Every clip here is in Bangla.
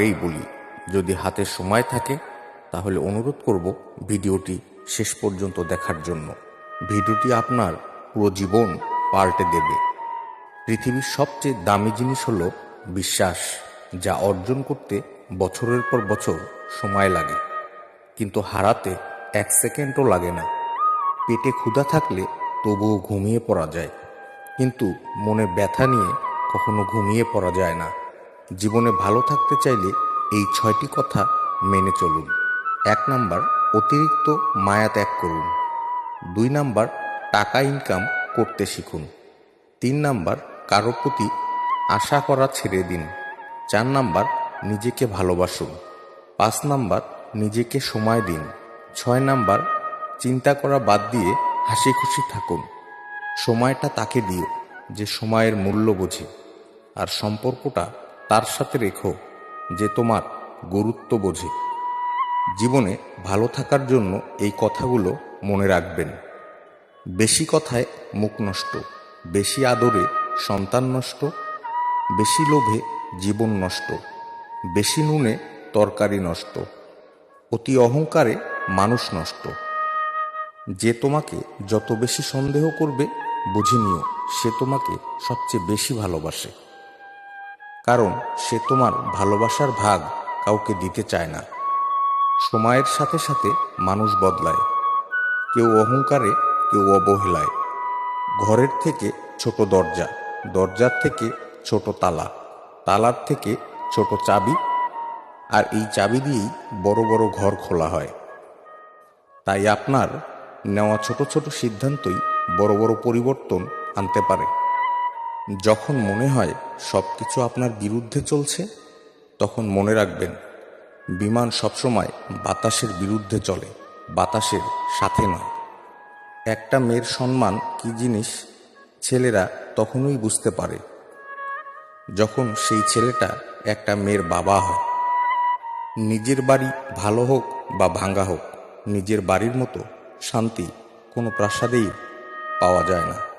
আগেই বলি, যদি হাতে সময় থাকে, তাহলে অনুরোধ করব ভিডিওটি শেষ পর্যন্ত দেখার জন্য। ভিডিওটি আপনার পুরো জীবন পাল্টে দেবে। পৃথিবীর সবচেয়ে দামি জিনিস হলো বিশ্বাস, যা অর্জন করতে বছরের পর বছর সময় লাগে। কিন্তু হারাতে এক সেকেন্ডও লাগে না। পেটে ক্ষুধা থাকলে তবুও ঘুমিয়ে পড়া যায়। কিন্তু মনে ব্যথা নিয়ে কখনো ঘুমিয়ে পড়া যায় না। জীবনে ভালো থাকতে চাইলে এই ছয়টি কথা মেনে চলুন। এক নাম্বার, অতিরিক্ত মায়া ত্যাগ করুন। দুই নাম্বার, টাকা ইনকাম করতে শিখুন। তিন নাম্বার, কারও প্রতি আশা করা ছেড়ে দিন। চার নাম্বার, নিজেকে ভালোবাসুন। পাঁচ নাম্বার, নিজেকে সময় দিন। ছয় নাম্বার, চিন্তা করা বাদ দিয়ে হাসি খুশি থাকুন। সময়টা তাকে দিও, যে সময়ের মূল্য বোঝে। আর সম্পর্কটা তার সাথে রেখো যে তোমার গুরুত্ব বোঝে। জীবনে ভালো থাকার জন্য এই কথাগুলো মনে রাখবেন। বেশি কথায় মুখ নষ্ট, বেশি আদরে সন্তান নষ্ট, বেশি লোভে জীবন নষ্ট, বেশি নুনে তরকারি নষ্ট, অতি অহংকারে মানুষ নষ্ট। যে তোমাকে যত বেশি সন্দেহ করবে, বুঝে নিও, সে তোমাকে সবচেয়ে বেশি ভালোবাসে। কারণ সে তোমার ভালোবাসার ভাগ কাউকে দিতে চায় না। সময়ের সাথে সাথে মানুষ বদলায়। কেউ অহংকারে, কেউ অবহেলায়। ঘরের থেকে ছোট দরজা, দরজার থেকে ছোট তালা, তালার থেকে ছোট চাবি, আর এই চাবি দিয়েই বড় বড় ঘর খোলা হয়। তাই আপনার নেওয়া ছোট ছোট সিদ্ধান্তই বড় বড় পরিবর্তন আনতে পারে। যখন মনে হয় সব কিছু আপনার বিরুদ্ধে চলছে, তখন মনে রাখবেন, বিমান সবসময় বাতাসের বিরুদ্ধে চলে, বাতাসের সাথে নয়। একটা মেয়ের সম্মান কি জিনিস, ছেলেরা তখনই বুঝতে পারে, যখন সেই ছেলেটা একটা মেয়ের বাবা হয়। নিজের বাড়ি ভালো হোক বা ভাঙ্গা হোক, নিজের বাড়ির মতো শান্তি কোনো প্রাসাদেই পাওয়া যায় না।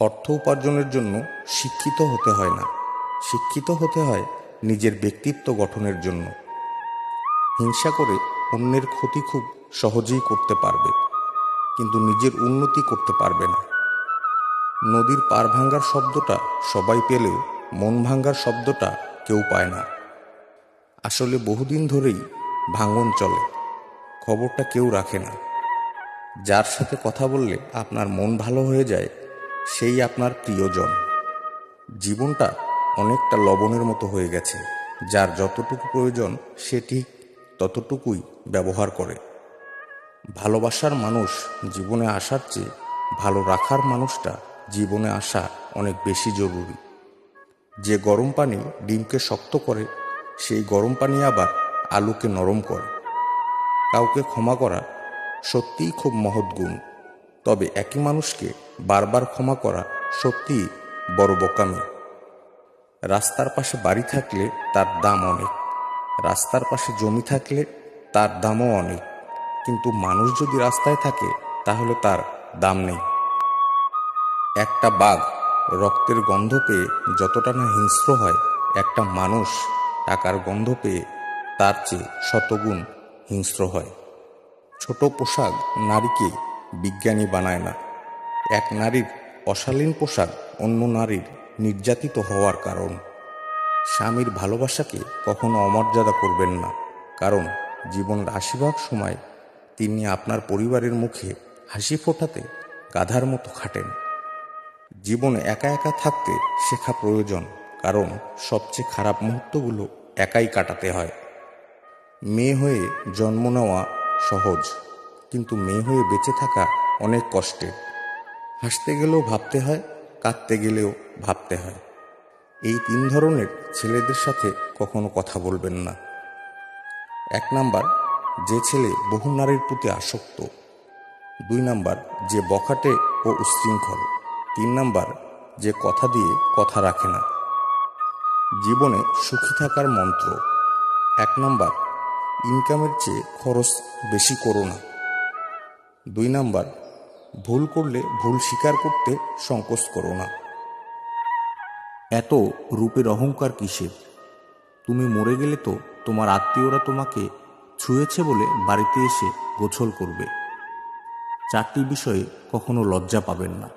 অর্থ উপার্জনের জন্য শিক্ষিত হতে হয় না। শিক্ষিত হতে হয় নিজের ব্যক্তিত্ব গঠনের জন্য। হিংসা করে অন্যের ক্ষতি খুব সহজেই করতে পারবে, কিন্তু নিজের উন্নতি করতে পারবে না। নদীর পার ভাঙ্গার শব্দটা সবাই পেলেও মন ভাঙ্গার শব্দটা কেউ পায় না। আসলে বহুদিন ধরেই ভাঙন চলে, খবরটা কেউ রাখে না। যার সাথে কথা বললে আপনার মন ভালো হয়ে যায় সেই আপনার প্রিয়জন। জীবনটা অনেকটা লবণের মতো হয়ে গেছে, যার যতটুকু প্রয়োজন সে ঠিক ততটুকুই ব্যবহার করে। ভালোবাসার মানুষ জীবনে আসার চেয়ে ভালো রাখার মানুষটা জীবনে আসা অনেক বেশি জরুরি। যে গরম পানি ডিমকে শক্ত করে, সেই গরম পানি আবার আলুকে নরম করে। কাউকে ক্ষমা করা সত্যিই খুব মহৎ গুণ। তবে একই মানুষকে বারবার ক্ষমা করা সত্যিই বড় বোকামি। রাস্তার পাশে বাড়ি থাকলে তার দাম অনেক। রাস্তার পাশে জমি থাকলে তার দামও অনেক। কিন্তু মানুষ যদি রাস্তায় থাকে, তাহলে তার দাম নেই। একটা বাঘ রক্তের গন্ধ পেয়ে যতটা না হিংস্র হয়, একটা মানুষ টাকার গন্ধ পেয়ে তার চেয়ে শতগুণ হিংস্র হয়। ছোট পোশাক নারীকে বিজ্ঞানী বানায় না। এক নারীর অশালীন পোশাক অন্য নারীর নির্যাতিত হওয়ার কারণ। স্বামীর ভালোবাসাকে কখনো অমর্যাদা করবেন না, কারণ জীবনের আশীর্বাদ সময় তিনি আপনার পরিবারের মুখে হাসি ফোটাতে গাধার মতো খাটেন। জীবনে একা একা থাকতে শেখা প্রয়োজন, কারণ সবচেয়ে খারাপ মুহূর্তগুলো একাই কাটাতে হয়। মেয়ে হয়ে জন্ম নেওয়া সহজ। কিন্তু মেয়ে হয়ে বেঁচে থাকা অনেক কষ্টের হাসতে গেলেও ভাবতে হয়, কাঁদতে গেলেও ভাবতে হয়। এই তিন ধরনের ছেলেদের সাথে কখনো কথা বলবেন না। এক নাম্বার, যে ছেলে বহু নারীর প্রতি আসক্ত। দুই নাম্বার, যে বখাটে ও উশৃঙ্খল। তিন নাম্বার, যে কথা দিয়ে কথা রাখে না। জীবনে সুখী থাকার মন্ত্র। এক নাম্বার, ইনকামের চেয়ে খরচ বেশি করো না। দুই নাম্বার, ভুল করলে ভুল স্বীকার করতে সংকোচ করো না। এত রূপের অহংকার কিসের? তুমি মরে গেলে তো তোমার আত্মীয়রা তোমাকে ছুঁয়েছে বলে বাড়িতে এসে গোছল করবে। চারটি বিষয়ে কখনো লজ্জা পাবেন না।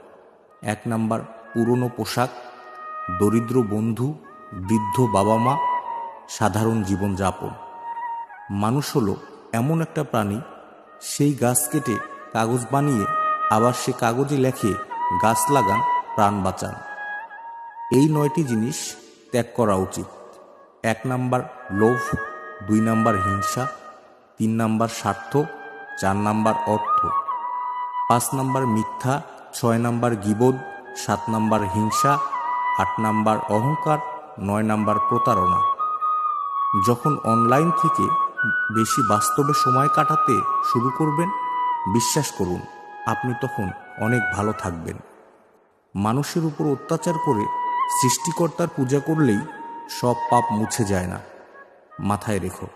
এক নাম্বার, পুরনো পোশাক, দরিদ্র বন্ধু, বৃদ্ধ বাবা মা সাধারণ জীবনযাপন। মানুষ হলো এমন একটা প্রাণী, সেই গাছ কেটে কাগজ বানিয়ে আবার সে কাগজে লেখে, গাছ লাগান, প্রাণ বাঁচান। এই নয়টি জিনিস ত্যাগ করা উচিত। এক নাম্বার লোভ, দুই নাম্বার হিংসা, তিন নাম্বার স্বার্থ, চার নাম্বার অর্থ। পাঁচ নাম্বার মিথ্যা, ছয় নাম্বার গিবোধ সাত নাম্বার হিংসা, আট নাম্বার অহংকার, নয় নাম্বার প্রতারণা। যখন অনলাইন থেকে বেশি বাস্তবে সময় কাটাতে শুরু করবেন বিশ্বাস করুন, আপনি তখন অনেক ভালো থাকবেন। মানুষের উপর অত্যাচার করে সৃষ্টিকর্তার পূজা করলেই সব পাপ মুছে যায় না। মাথায় রেখো,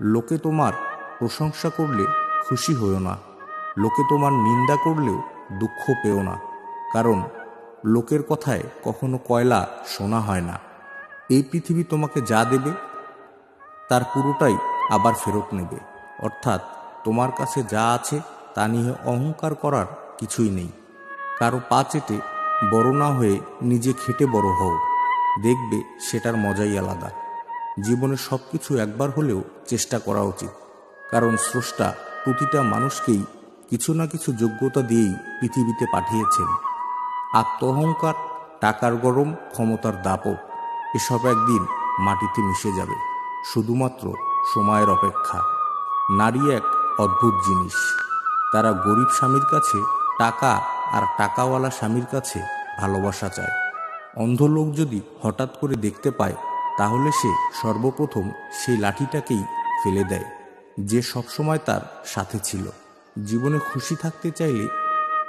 লোকে তোমার প্রশংসা করলে খুশি হইও না। লোকে তোমার নিন্দা করলেও দুঃখ পেও না। কারণ লোকের কথায় কখনো কয়লা শোনা হয় না। এই পৃথিবী তোমাকে যা দেবে, তার পুরোটাই আবার ফেরত নেবে। অর্থাৎ তোমার কাছে যা আছে তা নিয়ে অহংকার করার কিছুই নেই। কারও পা চেটে বড় না হয়ে নিজে খেটে বড় হও। দেখবে সেটার মজাই আলাদা। জীবনে সব কিছু একবার হলেও চেষ্টা করা উচিত। কারণ স্রষ্টা প্রতিটা মানুষকেই কিছু না কিছু যোগ্যতা দিয়েই পৃথিবীতে পাঠিয়েছেন। আত্ম অহংকার টাকার গরম, ক্ষমতার দাপট, এসব একদিন মাটিতে মিশে যাবে। শুধুমাত্র সময়ের অপেক্ষা। নারী এক অদ্ভুত জিনিস। তারা গরিব স্বামীর কাছে টাকা আর টাকাওয়ালা স্বামীর কাছে ভালোবাসা চায়। অন্ধ লোক যদি হঠাৎ করে দেখতে পায়, তাহলে সে সর্বপ্রথম সেই লাঠিটাকেই ফেলে দেয়, যে সবসময় তার সাথে ছিল। জীবনে খুশি থাকতে চাইলে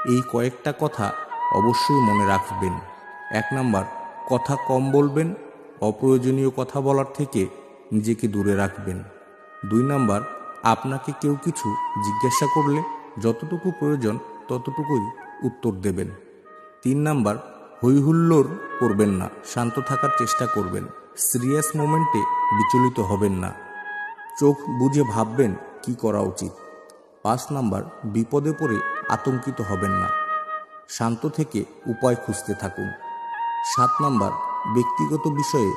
এই কয়েকটা কথা অবশ্যই মনে রাখবেন। এক নাম্বার, কথা কম বলবেন, অপ্রয়োজনীয় কথা বলার থেকে নিজেকে দূরে রাখবেন। দুই নাম্বার আপনাকে কেউ কিছু জিজ্ঞাসা করলে যতটুকু প্রয়োজন ততটুকুই উত্তর দেবেন। তিন নাম্বার হৈহুল্লোর করবেন না, শান্ত থাকার চেষ্টা করবেন, সিরিয়াস মোমেন্টে বিচলিত হবেন না। চোখ বুঝে ভাববেন কি করা উচিত। পাঁচ নাম্বার, বিপদে পড়ে আতঙ্কিত হবেন না, শান্ত থেকে উপায় খুঁজতে থাকুন। সাত নাম্বার, ব্যক্তিগত বিষয়ে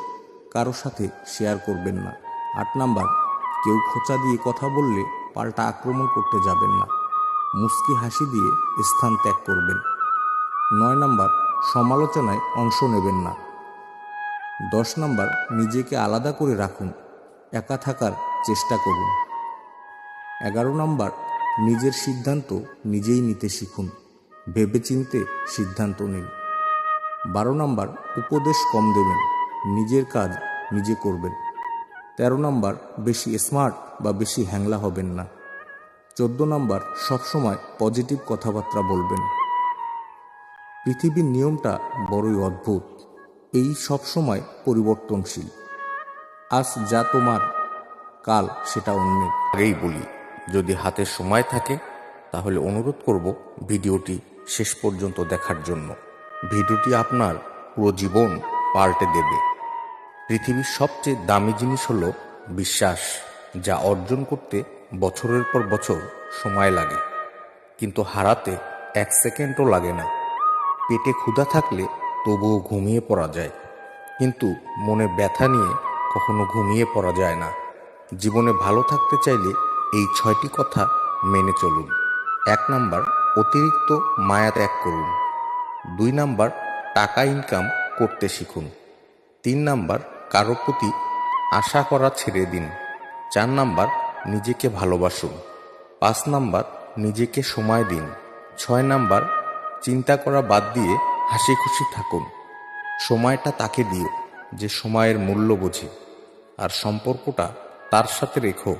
কারও সাথে শেয়ার করবেন না। আট নাম্বার কেউ খোঁচা দিয়ে কথা বললে পাল্টা আক্রমণ করতে যাবেন না। মুস্কি হাসি দিয়ে স্থান ত্যাগ করবেন। নয় নাম্বার, সমালোচনায় অংশ নেবেন না। দশ নাম্বার, নিজেকে আলাদা করে রাখুন। একা থাকার চেষ্টা করুন। এগারো নাম্বার, নিজের সিদ্ধান্ত নিজেই নিতে শিখুন। ভেবেচিন্তে সিদ্ধান্ত নিন। বারো নাম্বার, উপদেশ কম দেবেন। নিজের কাজ নিজে করবেন। তেরো নাম্বার, বেশি স্মার্ট বা বেশি হ্যাংলা হবেন না। চোদ্দ নম্বর, সবসময় পজিটিভ কথাবার্তা বলবেন। পৃথিবীর নিয়মটা বড়ই অদ্ভুত। এই সবসময় পরিবর্তনশীল। আজ যা তোমার, কাল সেটা অন্যের। আগেই বলি, যদি হাতে সময় থাকে, তাহলে অনুরোধ করব ভিডিওটি শেষ পর্যন্ত দেখার জন্য। ভিডিওটি আপনার পুরো জীবন পাল্টে দেবে। পৃথিবীর সবচেয়ে দামি জিনিস হলো বিশ্বাস, যা অর্জন করতে বছরের পর বছর সময় লাগে। কিন্তু হারাতে এক সেকেন্ডও লাগে না। পেটে ক্ষুধা থাকলে তবুও ঘুমিয়ে পড়া যায়। কিন্তু মনে ব্যথা নিয়ে কখনো ঘুমিয়ে পড়া যায় না। জীবনে ভালো থাকতে চাইলে এই ছয়টি কথা মেনে চলুন। এক নাম্বার, অতিরিক্ত মায়া ত্যাগ করুন। দুই নাম্বার, টাকা ইনকাম করতে শিখুন। তিন নাম্বার কারও প্রতি আশা করা ছেড়ে দিন। চার নাম্বার, নিজেকে ভালোবাসুন। পাঁচ নাম্বার, নিজেকে সময় দিন। ছয় নাম্বার, চিন্তা করা বাদ দিয়ে হাসি খুশি থাকুন। সময়টা তাকে দিও, যে সময়ের মূল্য বোঝে। আর সম্পর্কটা তার সাথে রেখো,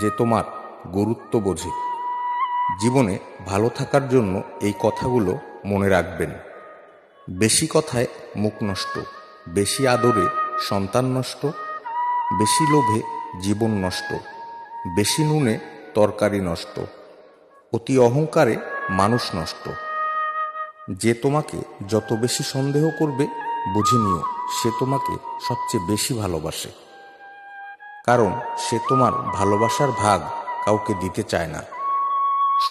যে তোমার গুরুত্ব বোঝে। জীবনে ভালো থাকার জন্য এই কথাগুলো মনে রাখবেন। বেশি কথায় মুখ নষ্ট, বেশি আদরে সন্তান নষ্ট, বেশি লোভে জীবন নষ্ট, বেশি নুনে তরকারি নষ্ট, অতি অহংকারে মানুষ নষ্ট। যে তোমাকে যত বেশি সন্দেহ করবে, বুঝে নিও, সে তোমাকে সবচেয়ে বেশি ভালোবাসে। কারণ সে তোমার ভালোবাসার ভাগ কাউকে দিতে চায় না।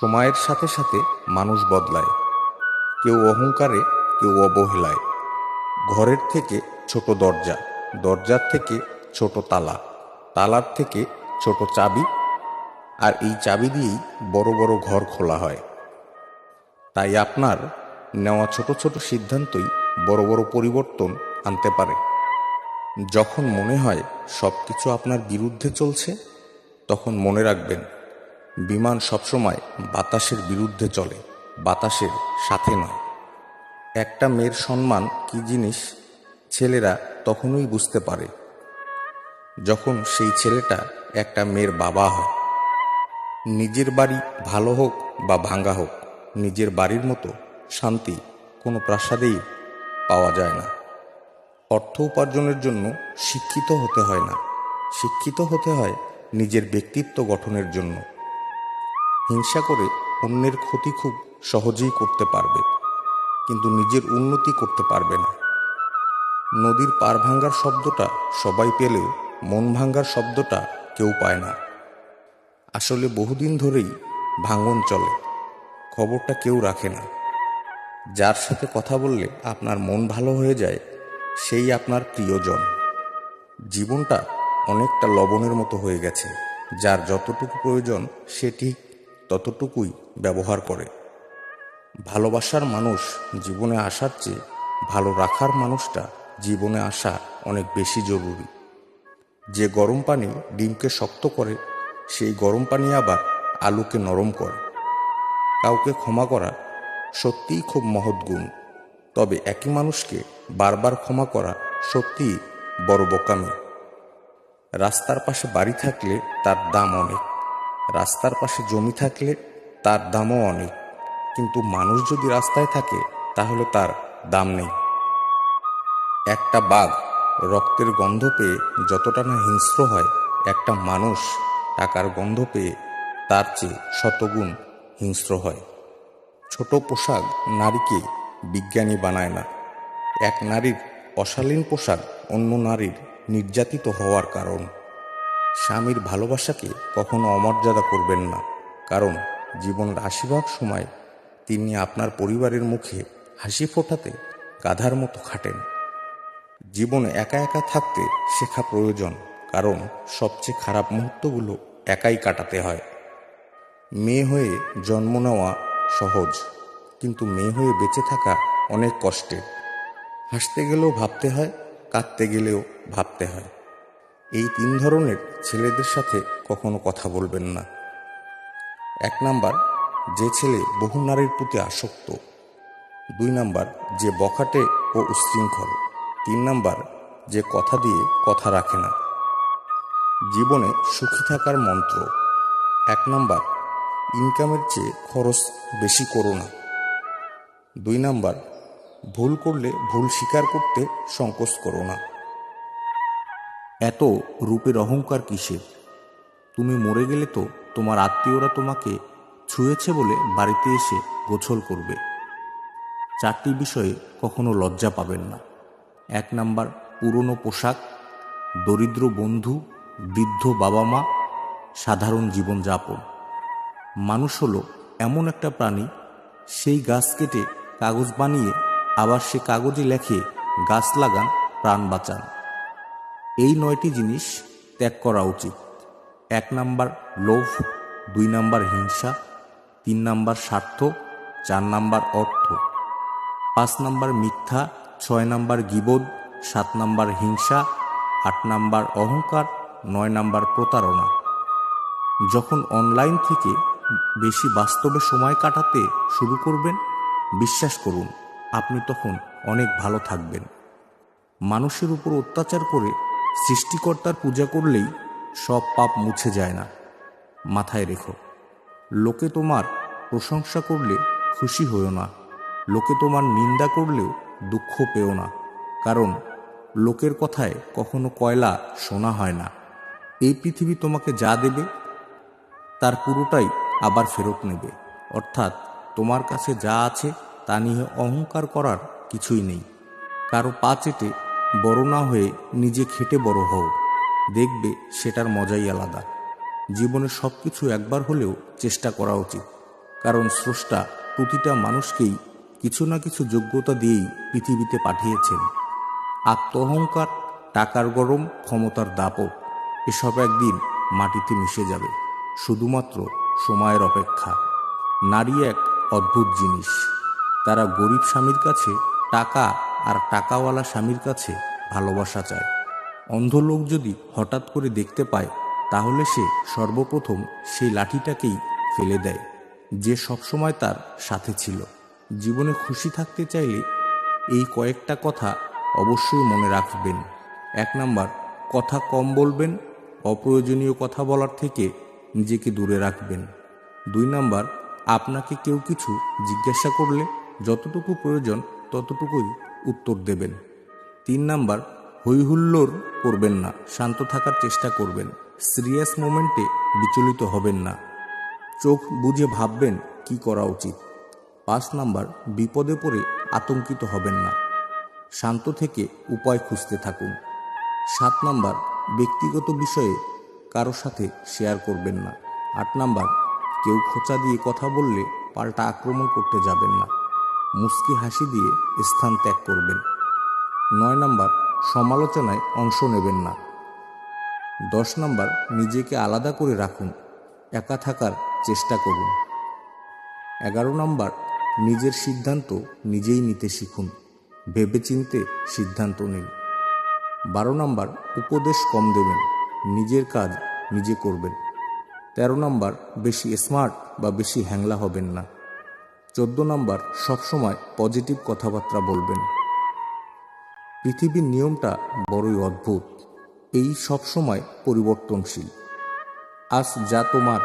সময়ের সাথে সাথে মানুষ বদলায়। কেউ অহংকারে, কেউ অবহেলায়। ঘরের থেকে ছোট দরজা। দরজার থেকে ছোট তালা, তালার থেকে ছোট চাবি, আর এই চাবি দিয়েই বড় বড় ঘর খোলা হয়। তাই আপনার নেওয়া ছোট ছোট সিদ্ধান্তই বড় বড় পরিবর্তন আনতে পারে। যখন মনে হয় সব কিছু আপনার বিরুদ্ধে চলছে, তখন মনে রাখবেন, বিমান সবসময় বাতাসের বিরুদ্ধে চলে, বাতাসের সাথে নয়। একটা মেয়ের সম্মান কি জিনিস? ছেলেরা তখনই বুঝতে পারে, যখন সেই ছেলেটা একটা মেয়ের বাবা হয়। নিজের বাড়ি ভালো হোক বা ভাঙ্গা হোক, নিজের বাড়ির মতো শান্তি কোনো প্রাসাদেই পাওয়া যায় না। অর্থ উপার্জনের জন্য শিক্ষিত হতে হয় না, শিক্ষিত হতে হয় নিজের ব্যক্তিত্ব গঠনের জন্য। হিংসা করে অন্যের ক্ষতি খুব সহজেই করতে পারবে, কিন্তু নিজের উন্নতি করতে পারবে না। নদীর পার ভাঙ্গার শব্দটা সবাই পেলেও মন ভাঙ্গার শব্দটা কেউ পায় না। আসলে বহুদিন ধরেই ভাঙন চলে, খবরটা কেউ রাখে না। যার সাথে কথা বললে আপনার মন ভালো হয়ে যায়, সেই আপনার প্রিয়জন। জীবনটা অনেকটা লবণের মতো হয়ে গেছে, যার যতটুকু প্রয়োজন সেটি ততটুকুই ব্যবহার করে। ভালোবাসার মানুষ জীবনে আসার চেয়ে ভালো রাখার মানুষটা জীবনে আসা অনেক বেশি জরুরি। যে গরম পানি ডিমকে শক্ত করে, সেই গরম পানি আবার আলুকে নরম করে। কাউকে ক্ষমা করা সত্যিই খুব মহৎ গুণ। তবে একই মানুষকে বারবার ক্ষমা করা সত্যিই বড় বোকামি। রাস্তার পাশে বাড়ি থাকলে তার দাম অনেক। রাস্তার পাশে জমি থাকলে তার দামও অনেক। কিন্তু মানুষ যদি রাস্তায় থাকে, তাহলে তার দাম নেই। একটা বাঘ রক্তের গন্ধ পেয়ে যতটা না হিংস্র হয়, একটা মানুষ টাকার গন্ধ পেয়ে তার চেয়ে শতগুণ হিংস্র হয়। ছোট পোশাক নারীকে বিজ্ঞানী বানায় না। এক নারীর অশালীন পোশাক অন্য নারীর নির্যাতিত হওয়ার কারণ। স্বামীর ভালোবাসাকে কখনো অমর্যাদা করবেন না, কারণ জীবনের আশীর্বাদ সময় তিনি আপনার পরিবারের মুখে হাসি ফোটাতে গাধার মতো খাটেন। জীবনে একা একা থাকতে শেখা প্রয়োজন, কারণ সবচেয়ে খারাপ মুহূর্তগুলো একাই কাটাতে হয়। মেয়ে হয়ে জন্ম নেওয়া সহজ, কিন্তু মেয়ে হয়ে বেঁচে থাকা অনেক কষ্টের হাসতে গেলেও ভাবতে হয়, কাঁদতে গেলেও ভাবতে হয়। এই তিন ধরনের ছেলেদের সাথে কখনো কথা বলবেন না। এক নাম্বার, যে ছেলে বহু নারীর প্রতি আসক্ত। দুই নাম্বার, যে বখাটে ও উচ্ছৃঙ্খল তিন নাম্বার, যে কথা দিয়ে কথা রাখে না। জীবনে সুখী থাকার মন্ত্র। এক নাম্বার, ইনকামের চেয়ে খরচ বেশি করো না। দুই নাম্বার, ভুল করলে ভুল স্বীকার করতে সংকোচ করো না। এত রূপের অহংকার কিসের? তুমি মরে গেলে তো তোমার আত্মীয়রা তোমাকে ছুঁয়েছে বলে বাড়িতে এসে গোছল করবে। চারটি বিষয়ে কখনো লজ্জা পাবেন না। এক নাম্বার পুরনো পোশাক, দরিদ্র বন্ধু, বৃদ্ধ বাবা মা, সাধারণ জীবনযাপন। মানুষ হলো এমন একটা প্রাণী, সেই গাছ কেটে কাগজ বানিয়ে আবার সে কাগজে লেখে গাছ লাগান, প্রাণ বাঁচান। এই নয়টি জিনিস ত্যাগ করা উচিত। এক নাম্বার লোভ, দুই নাম্বার হিংসা, তিন নাম্বার স্বার্থ, চার নাম্বার অর্থ। পাঁচ নাম্বার মিথ্যা ছয় নাম্বার গিবোধ, সাত নাম্বার হিংসা, আট নাম্বার অহংকার, নয় নাম্বার প্রতারণা। যখন অনলাইন থেকে বেশি বাস্তবে সময় কাটাতে শুরু করবেন, বিশ্বাস করুন, আপনি তখন অনেক ভালো থাকবেন। মানুষের উপর অত্যাচার করে সৃষ্টিকর্তার পূজা করলেই সব পাপ মুছে যায় না। মাথায় রেখো, লোকে তোমার প্রশংসা করলে খুশি হও না। লোকে তোমার নিন্দা করলেও দুঃখ পেও না, কারণ লোকের কথায় কখনো কয়লা শোনা হয় না। এই পৃথিবী তোমাকে যা দেবে, তার পুরোটাই আবার ফেরত নেবে। অর্থাৎ তোমার কাছে যা আছে, তা নিয়ে অহংকার করার কিছুই নেই। কারও পা চেটে বড় না হয়ে নিজে খেটে বড় হও। দেখবে সেটার মজাই আলাদা। জীবনে সব কিছু একবার হলেও চেষ্টা করা উচিত, কারণ স্রষ্টা প্রতিটা মানুষকেই কিছু না কিছু যোগ্যতা দিয়েই পৃথিবীতে পাঠিয়েছেন। আত্মঅহংকার টাকার গরম, ক্ষমতার দাপট, এসব একদিন মাটিতে মিশে যাবে, শুধুমাত্র সময়ের অপেক্ষা। নারী এক অদ্ভুত জিনিস। তারা গরিব স্বামীর কাছে টাকা আর টাকাওয়ালা স্বামীর কাছে ভালোবাসা চায়। অন্ধ লোক যদি হঠাৎ করে দেখতে পায়, তাহলে সে সর্বপ্রথম সেই লাঠিটাকেই ফেলে দেয়, যে সবসময় তার সাথে ছিল। জীবনে খুশি থাকতে চাইলে এই কয়েকটা কথা অবশ্যই মনে রাখবেন। এক নাম্বার, কথা কম বলবেন, অপ্রয়োজনীয় কথা বলার থেকে নিজেকে দূরে রাখবেন। দুই নাম্বার, আপনাকে কেউ কিছু জিজ্ঞাসা করলে যতটুকু প্রয়োজন ততটুকুই উত্তর দেবেন। তিন নাম্বার হৈহুল্লোর করবেন না, শান্ত থাকার চেষ্টা করবেন, সিরিয়াস মোমেন্টে বিচলিত হবেন না। চোখ বুঝে ভাববেন কি করা উচিত। পাঁচ নাম্বার, বিপদে পড়ে আতঙ্কিত হবেন না। শান্ত থেকে উপায় খুঁজতে থাকুন। সাত নাম্বার, ব্যক্তিগত বিষয়ে কারও সাথে শেয়ার করবেন না। আট নাম্বার, কেউ খোঁচা দিয়ে কথা বললে পাল্টা আক্রমণ করতে যাবেন না। মুস্কি হাসি দিয়ে স্থান ত্যাগ করবেন। নয় নাম্বার, সমালোচনায় অংশ নেবেন না। দশ নাম্বার, নিজেকে আলাদা করে রাখুন। একা থাকার চেষ্টা করুন। এগারো নাম্বার নিজের সিদ্ধান্ত নিজেই নিতে শিখুন। ভেবেচিন্তে সিদ্ধান্ত নিন। বারো নাম্বার, উপদেশ কম দেবেন। নিজের কাজ নিজে করবেন। তেরো নাম্বার, বেশি স্মার্ট বা বেশি হ্যাংলা হবেন না। চোদ্দ নাম্বার, সবসময় পজিটিভ কথাবার্তা বলবেন। পৃথিবীর নিয়মটা বড়ই অদ্ভুত। এই সবসময় পরিবর্তনশীল। আজ যা তোমার